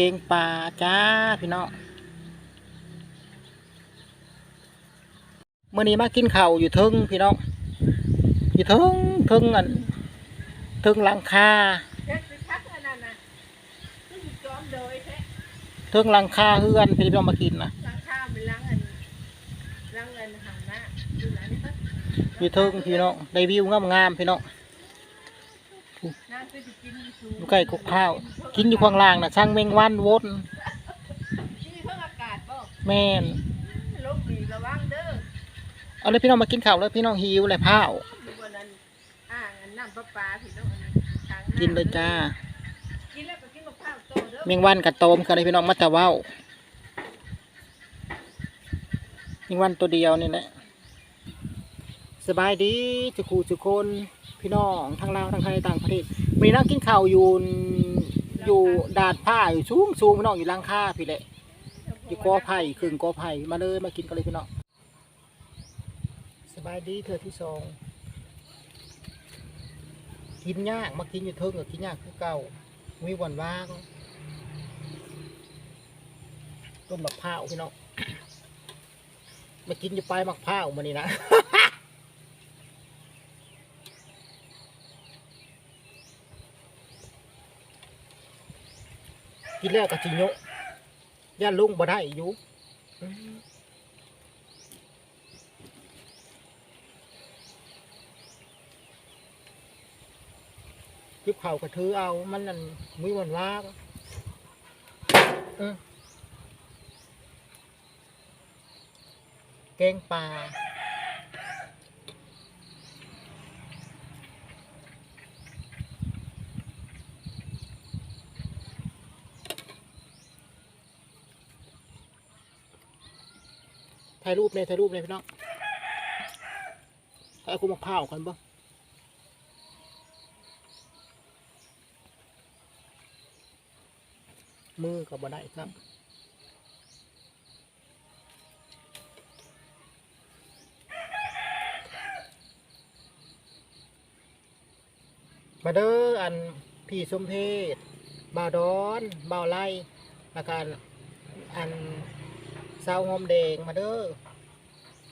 เกงปลาจ้าพี่น้องเมื่อนี้มากินข้าวอยู่ทึงพี่น้องอยู่ทึงทึงอันทึงหลังคาทึงหลังคาเฮือนพี่น้องมากินนะอยู่ทึงพี่น้องได้วิวงามๆพี่น้อง อสิกินอยู่สูงอยู่ใกล้กกข้าว กินอยู่ข้างล่างนะช่างเมงวันวนนี่เพิ่งอากาศบ่แม่นลมดีระวังเด้อเอาเลยพี่น้องมากินข้าวแล้วพี่น้องหิวเลยพ้าวอยู่บนนั้นอ่างอันน้ำประปาพี่น้องอันนั้นทางหกินเลยจ้ากินแล้วก็กินกับข้าวโตเด้อเมงวันกับโตมกันเลยพี่น้องมาแต่เว้าเมงวันตัวเดียวนี่แหละสบายดีจุคูจุคน พี่น้องทั้งลาวทั้งไทยต่างประเทศมีนั่งกินข้าวอยู่อยู่ดาดผ้าอยู่สูงสูงพี่น้องอยู่ล่างค่าพี่แหละอยู่กอไผ่ครึ่งกอไผ่มาเลยมากินกันเลยพี่น้องสบายดีเธอที่สองกินยากมากินอยู่เทิงกับกินยากคือเก่ามีวันว่างต้นมะพร้าพี่น้องมากินอยู่ปลายมะพร้ามานี่นะ กินแล้วก็จิโยะย่านลุงบ่ได้อยู่อืมยิบเข่าวกระถือเอา มันนั่นมีวันว่าเออแกงปลา ถ่ายรูปเลยถ่ายรูปเลยพี่น้องถ่ายกูมาข้าวกันบ่มือก็บ่ได้ครับมาเด้ออันพี่สมเพศบ่าวดอนบ่าวไล่อาการอัน เศร้าหอมแดงมาเด้อ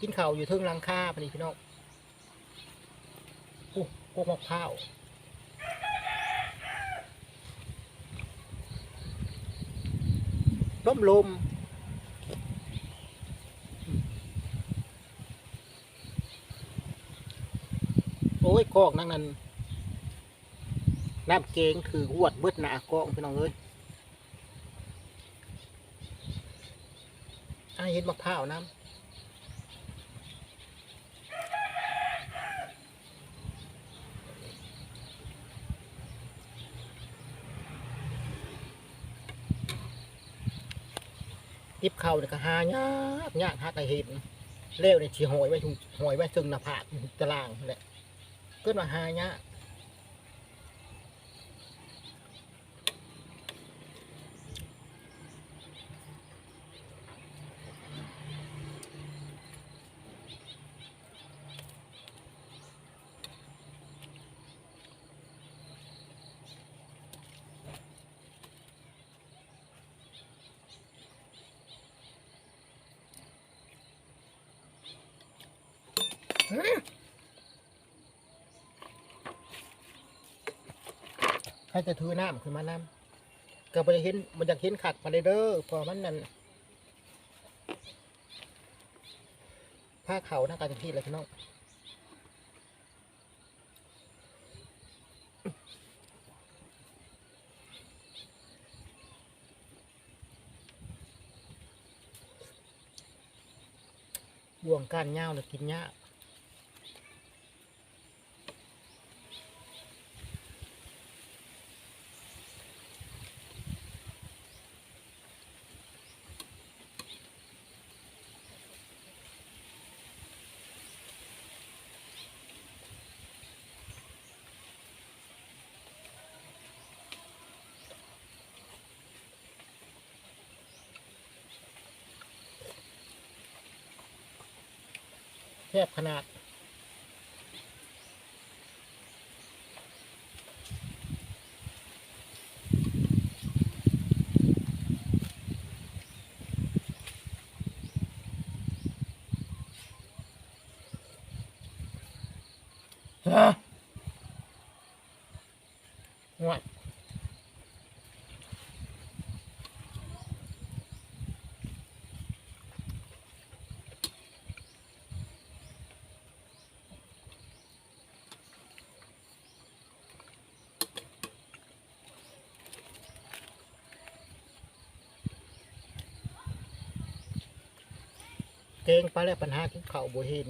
กินข้าวอยู่เทิงลังคาพอดีพี่น้องอู้พวกมะพร้าวลมลมโอ้ยกอกนั่งนั่นน้ำเกงถือหวดเบิดหนากองพี่น้องเอ้ย อ้เห็นมะพร้าวน้ำยิบเข่าเนี่ยก็หายากยากหาแต่เห็นเล้วเนี่ยชีหอยไว้ทุงหอยไว้ซึ่งหน้าผากตารางนั่นแหละเกิดมาหายาก ใครจะถือน้ำขึ้นมาน้ำก็ได้เห็นมันอยากเห็นขัดมาเลยเด้อพอมันนั่นผ้าเขาหน้าการที่เลยพี่น้องบ่วงก้านเงาเลยกินยา บขนาด Huh? เก่งไปแล้วปัญหาที่เขาบ่เห็น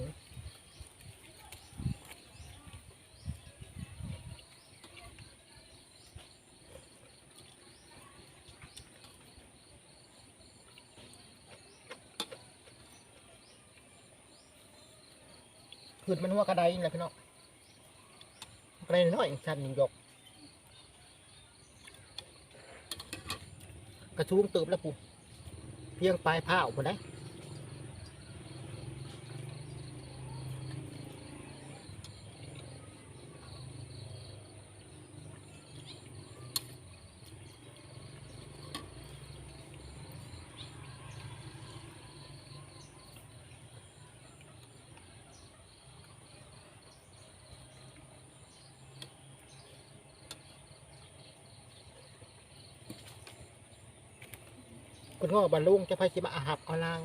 ขึ้นมันหัวกระไดนี่แหละพี่น้องกระไดน้อยชันหนึ่งยก กระชูงตืบแล้วปุ๊เพียงปลายผ้าออกมาได้ คุณพ่อบรรลุงจะไปจิมาอาหับเอาลาง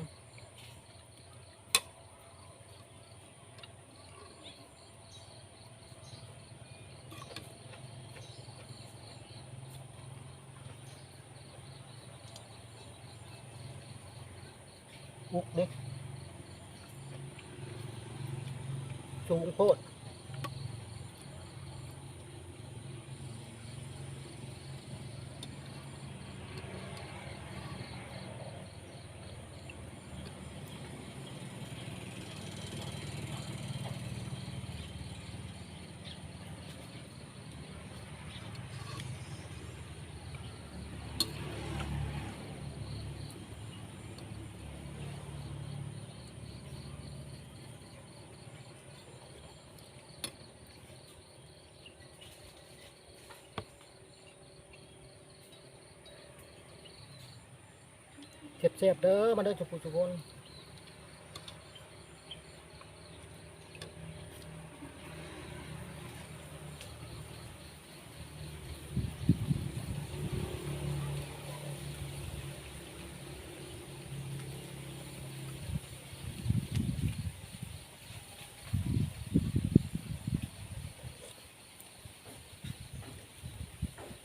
อุกเด็กสูงโพด เจ็บเจ็บๆเด้อมาเด้อจุกุจุกคน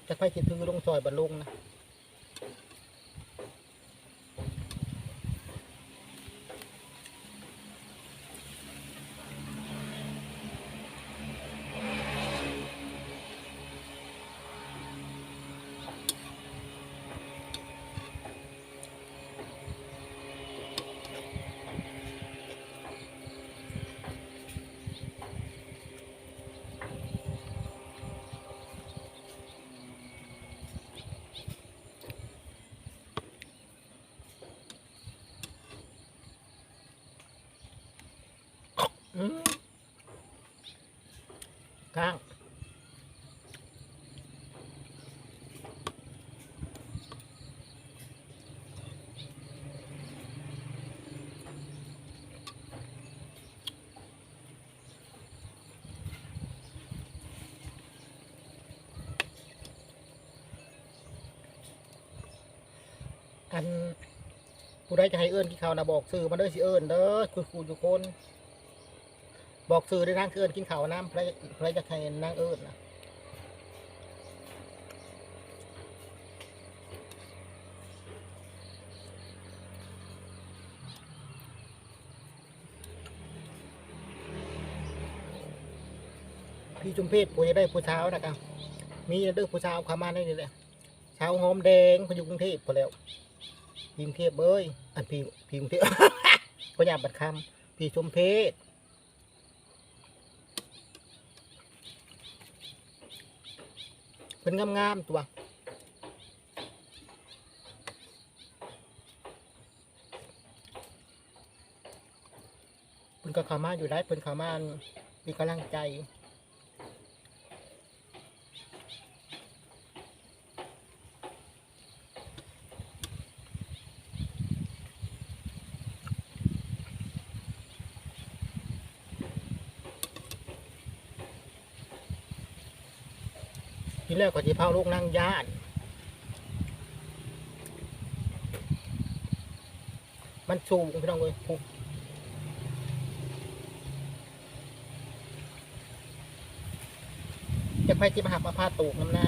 จะไปคิดถือลงซอยบรรลุงนะ อืมกางอันผู้ใดจะให้เอิ้นที่เขานะบอกสื่อมาเด้อสิเอิ้นเด้อคุณครูทุกคน บอกสื่อได้ทางเอิ้นกินข้าวน้ำใครใครจะใครนางเอิ้นะพี่จุมเพศผู้จะได้ผู้เช้านะครับมีเด้อผู้เช้าขามาได้นี่แหละเช้าหอมแดงพยู่กรุงเทพพอแล้วพิมพ์เทพเอ้ยอันพิมพิมเทพพญาบัตรคำพี่ชมเพศ เป็นงามๆตัวเพิ่นก็เข้ามาอยู่ได้เพิ่นเข้ามามีกำลังใจ ทีแรกก็ที่เผาลูกนั่งย่านมันสูงพี่น้องเลยโอ้จะไปจิมหักมาพาตูกน้ำหน้า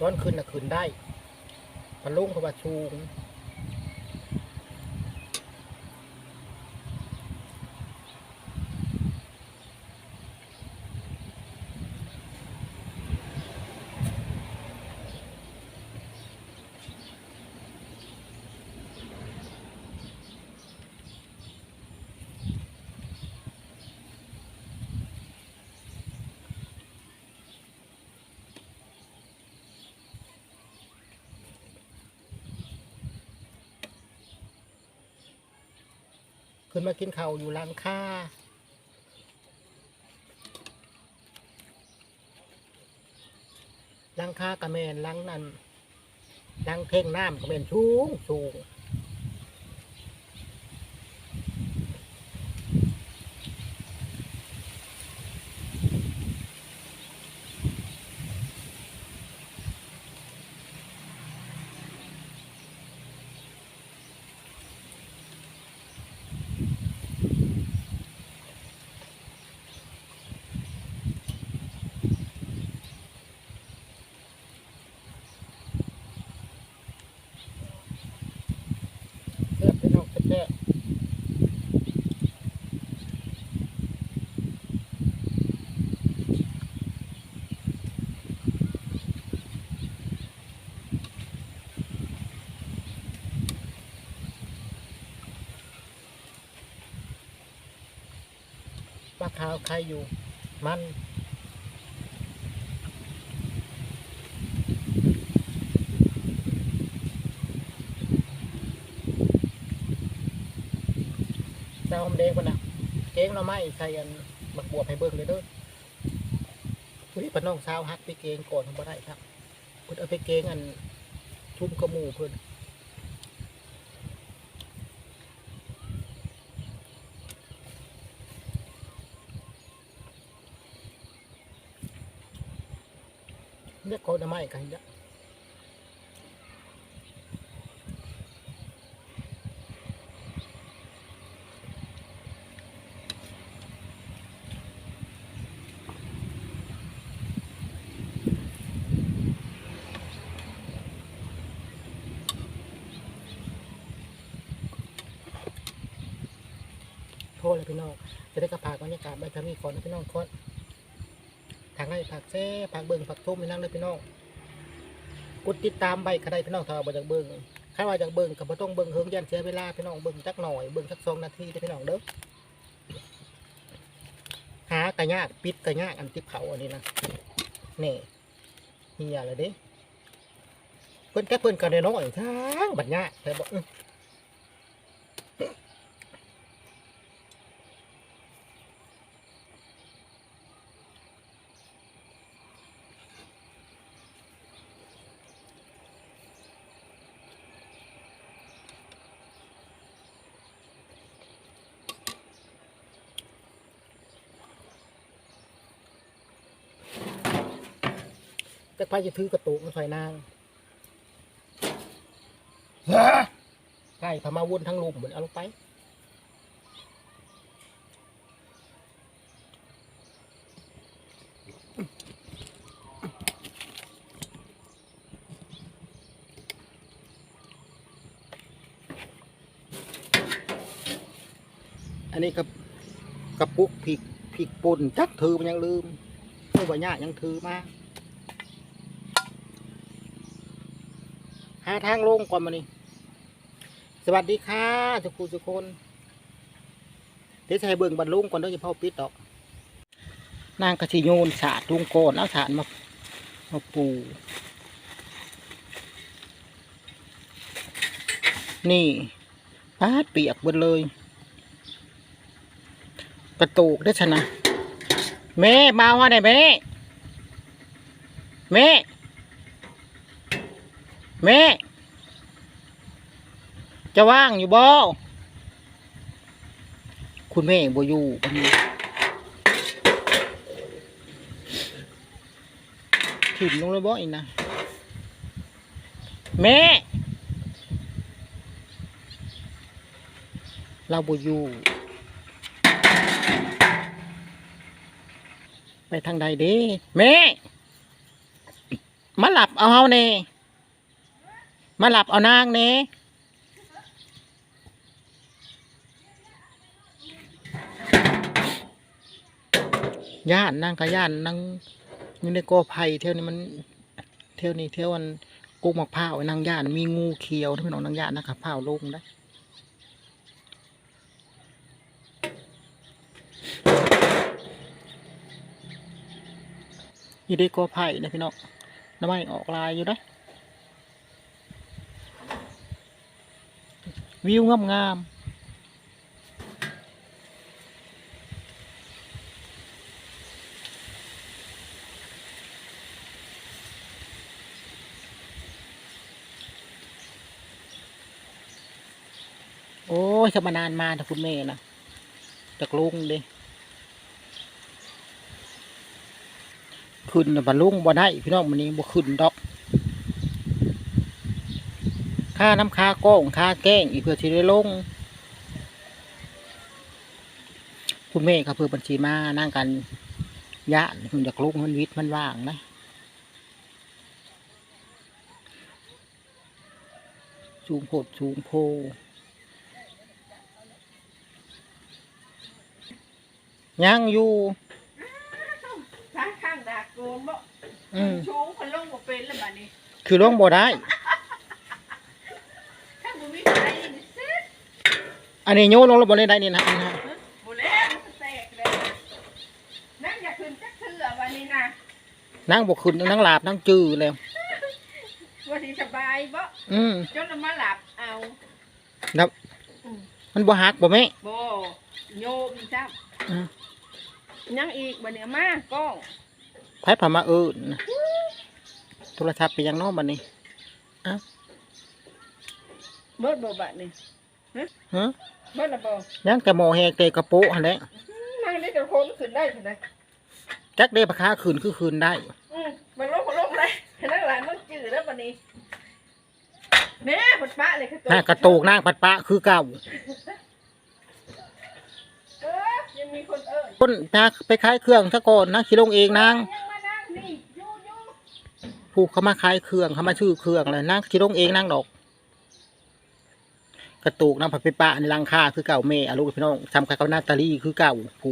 ตอนขึ้นนะขึ้นได้ มันลุ่งเพราะ ว่าชูง ขึ้นมากินข้าวอยู่ร้านค้าร้านค้ากระเมนร้านนั้นร้านเพ่งน้ำกระเมนสูงสูงาขาวใครอยู่มันเจ้าหอมแดงมันน่ะเก้งเราไม่ใส่อันบักบวบให้เบิ่งเลยเด้อผู้ที่ปน้องสาวฮักไปเกงก่อนทำบ่ได้ครับเพิ่นเอาไปเกงอันชุ่มกระมูเพิ่นเรียกคนไม่กันเยอะโทษเลยพี่น้องจะได้กระพากบรรยากาศใบทามีก่อนนะพี่น้องคนทางให้ผักแซ่ผักเบิ่งผักทุ่มไปนั่งเลยพี่น้อง กดติดตามใบกระไดพี่น้องถ้าว่าบ่จากเบิ่งถ้าว่าจากเบิ่งกับ่ต้องเบิ่งเฮิงยันเสียเวลาพี่น้องเบิ่งจักหน่อยเบิ่งสักสองนาทีเด้พี่น้องเด้อหากระยากปิดกระยากอันติเผาอันนี้นะนี่เฮียเลยเด้เพิ่นแค่เพิ่นก็ไดน้อยทั้งบัดยากแต่บอก อแต่พายจะถือกระตุกมาใส่นางใช่พามาวนทั้งลุมเหมือนเอาลงไปอันนี้กับกระปุกผิกผิกป่นจักถือมันยังลืมเมื่วันยากยังถือมา หาทางลงก่อนมานี่สวัสดีค่ะทุกคนทุกคนเดี๋ยวให้เบิ่งบรรลุงก่อนเด้อจะพ่อปิดดอก นางกระชิโยนสาดลุงก่อนเอาสาดมามาปู นี่ปาดเปียกเบิดเลย กระตูกได้ชนะแม่มาว่าได้แม่แม่ แม่ จะว่างอยู่บ่คุณแม่บ่อยู่วันนี้ถิ่มลงเลยบ่อีกนะแม่ เราบ่อยู่ ไปทางใดเด้ แม่ มาหลับเอาเฮาเน่ มาหลับเอานางเน่ย่านนางกับย่านนางอยู่ในกอไผ่เที่ยวนี้มัน เที่ยวนี้เที่ยววันกุกมะพร้าวนางย่านมีงูเขียวที่พี่น้องนางย่านนะครับพร้าวลงได้อยู่ในกอไผ่นะพี่น้องน้ำมันออกลายอยู่ได้ วิวงามงามโอ้ยจะมานานมาแต่คุณแม่นะจากลุงเด้ขึ้นบรรลุงบ่ได้พี่น้องมันนี้บ่ขึ้นดอก ค่าน้ำค่าก้องค่าแกล้งอีกเพื่อที่ได้ลง คุณแม่ก็เพื่อบัญชีมานั่งกันยะมันอยากลุกมันวิทย์มันว่างนะสูงโพดสูงโพยังอยู่ข้างข้างดากโกนบ่อืมชูคนลงบ่เป็นแล้วบัดนี้ คือลงบ่ได้ ข้างบ่มีใครนี่ซิ อันนี้โยนลงแล้วบ่ได้ได้นี่นะอันนี้นะบ่แล้วมันแตกเลยนั่งอย่าขึ้นจักเทื่อวันนี้นะนั่งบ่ขึ้นนั่งหลาบนั่งจื้อแล้วว่าสิสบายบ่อืมจนมาหลับเอาแล้วมันบ่หักบ่แม่บ่โยมจ้าอืมยังอีกบัดนี้เอามากล้องไผผ่ามาเอิ้นโทรศัพท์ไปยังน้องบัดนี้เบิดบ่บัดนี้ฮะ เบิดละบ่ยังแต่หมอแหกเตะกระโปะหั่นแหละนั่งได้แต่คนขึ้นได้เท่าใดจักเด้ปะค้าคืนคือคืนได้ อืมมันลงมันลงเลยนั่งหลานมันจืดแล้วบัดนี้แม่ปดปะเลยคือหน้ากระโตกนางปัดปะคือเก่าเออยังมีคนเอิ้นคนนาไปขายเครื่องซะก่อนนะขี่ลงเองนางยังมานั่งนี่อยู่อยู่ผู้เขามาขายเครื่องเขามาชื่อเครื่องเลยนางขี่ลงเองนางดอก กระตูกน้ำผัดไปปะในรังคาคือเก่าเม่อลูกพี่น้องทำกับนาตาลีคือเก่าผู